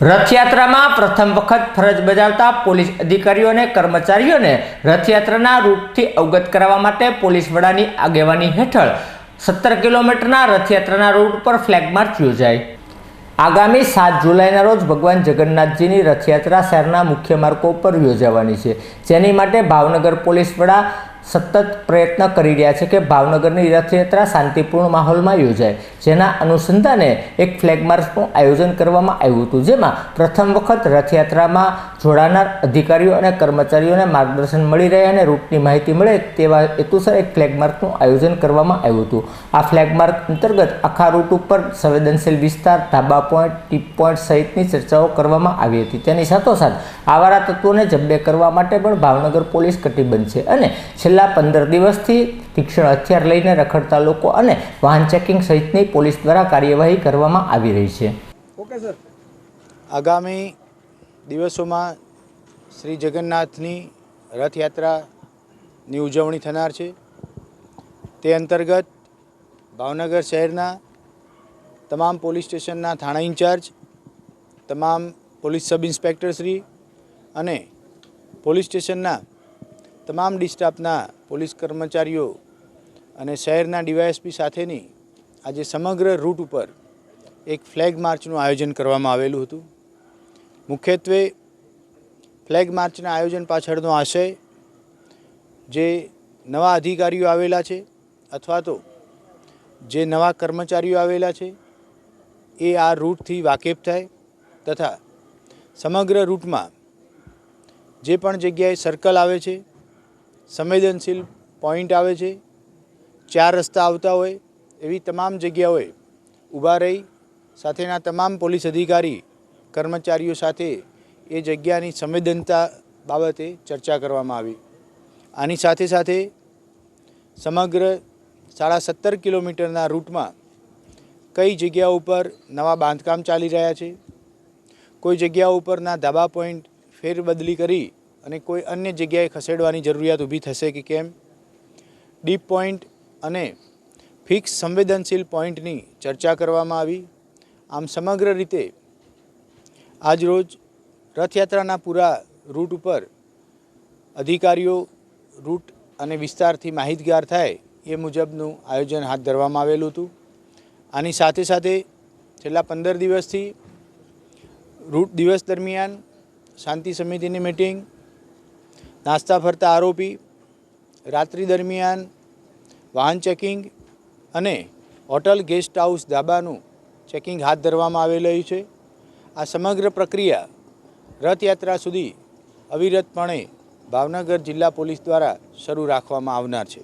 રથયાત્રામાં પ્રથમ વખત ફરજ બજાવતા પોલીસ અધિકારીઓ અને કર્મચારીઓને રથયાત્રાના રૂટથી અવગત કરાવવા માટે પોલીસ વડાની આગેવાની હેઠળ સત્તર કિલોમીટરના રથયાત્રાના રૂટ પર ફ્લેગ માર્ચ યોજાઈ આગામી સાત જુલાઈના રોજ ભગવાન જગન્નાથજીની રથયાત્રા શહેરના મુખ્ય માર્ગો પર યોજાવાની છે. જેની માટે ભાવનગર પોલીસ વડા સતત પ્રયત્ન કરી રહ્યા છે કે ભાવનગરની રથયાત્રા શાંતિપૂર્ણ માહોલમાં યોજાય. જેના અનુસંધાને એક ફ્લેગ માર્ચનું આયોજન કરવામાં આવ્યું હતું, જેમાં પ્રથમ વખત રથયાત્રામાં જોડાનાર અધિકારીઓ અને કર્મચારીઓને માર્ગદર્શન મળી રહે અને રૂટની માહિતી મળે તેવા હેતુસર એક ફ્લેગ માર્ચનું આયોજન કરવામાં આવ્યું હતું. આ ફ્લેગ માર્ક અંતર્ગત આખા રૂટ ઉપર સંવેદનશીલ વિસ્તાર, ધાબા પોઈન્ટ, ટીપ પોઈન્ટ સહિતની ચર્ચાઓ કરવામાં આવી હતી. તેની સાથોસાથ આવારા તત્વોને જબ્બે કરવા માટે પણ ભાવનગર પોલીસ કટિબદ્ધ છે અને છેલ્લા પંદર દિવસથી તીક્ષ્ણ હથિયાર લઈને રખડતા લોકો અને વાહન ચેકિંગ સહિતની પોલીસ દ્વારા કાર્યવાહી કરવામાં આવી રહી છે. Okay, sir. આગામી દિવસોમાં શ્રી જગન્નાથની રથયાત્રાની ઉજવણી થનાર છે. તે અંતર્ગત ભાવનગર શહેરના તમામ પોલીસ સ્ટેશનના થાણા ઇન્ચાર્જ, તમામ પોલીસ સબ ઇન્સ્પેક્ટરશ્રી અને પોલીસ સ્ટેશનના તમામ ડિસ્ટાફના પોલીસ કર્મચારીઓ અને શહેરના ડીવાયએસપી સાથેની આજે સમગ્ર રૂટ ઉપર એક ફ્લેગ માર્ચનું આયોજન કરવામાં આવેલું હતું. મુખ્યત્વે ફ્લેગ માર્ચના આયોજન પાછળનો આશય જે નવા અધિકારીઓ આવેલા છે અથવા તો જે નવા કર્મચારીઓ આવેલા છે એ આ રૂટથી વાકેફ થાય તથા સમગ્ર રૂટમાં જે પણ જગ્યાએ સર્કલ આવે છે સંવેદનશીલ પોઈન્ટ આવે છે. ચાર રસ્તા આવતા હોય, એવી તમામ જગ્યાઓએ ઊભા રહી સાથેના તમામ પોલીસ અધિકારી, કર્મચારીઓ સાથે એ જગ્યાની સંવેદનતા બાબતે ચર્ચા કરવામાં આવી. આની સાથે સાથે સમગ્ર સાડા સત્તર કિલોમીટરના રૂટમાં કઈ જગ્યા ઉપર નવા બાંધકામ ચાલી રહ્યા છે? કોઈ જગ્યા ઉપરના ધાબા પોઈન્ટ ફેરબદલી કરી અને કોઈ અન્ય જગ્યાએ ખસેડવાની જરૂરિયાત ઊભી થશે કે કેમ? ડીપ પોઈન્ટ અને ફિક્સ સંવેદનશીલ પોઈન્ટની ચર્ચા કરવામાં આવી. આમ સમગ્ર રીતે આજરોજ રથયાત્રાના પૂરા રૂટ ઉપર અધિકારીઓ રૂટ અને વિસ્તારથી માહિતગાર થાય એ મુજબનું આયોજન હાથ ધરવામાં આવેલું હતું. આની સાથે સાથે છેલ્લા પંદર દિવસથી રૂટ દિવસ દરમિયાન શાંતિ સમિતિની મિટિંગ નાસ્તા ફરતા આરોપી, રાત્રિ દરમિયાન વાહન ચેકિંગ અને હોટલ ગેસ્ટ હાઉસ ધાબાનું ચેકિંગ હાથ ધરવામાં આવેલું છે. આ સમગ્ર પ્રક્રિયા રથયાત્રા સુધી અવિરતપણે ભાવનગર જિલ્લા પોલીસ દ્વારા શરૂ રાખવામાં આવનાર છે.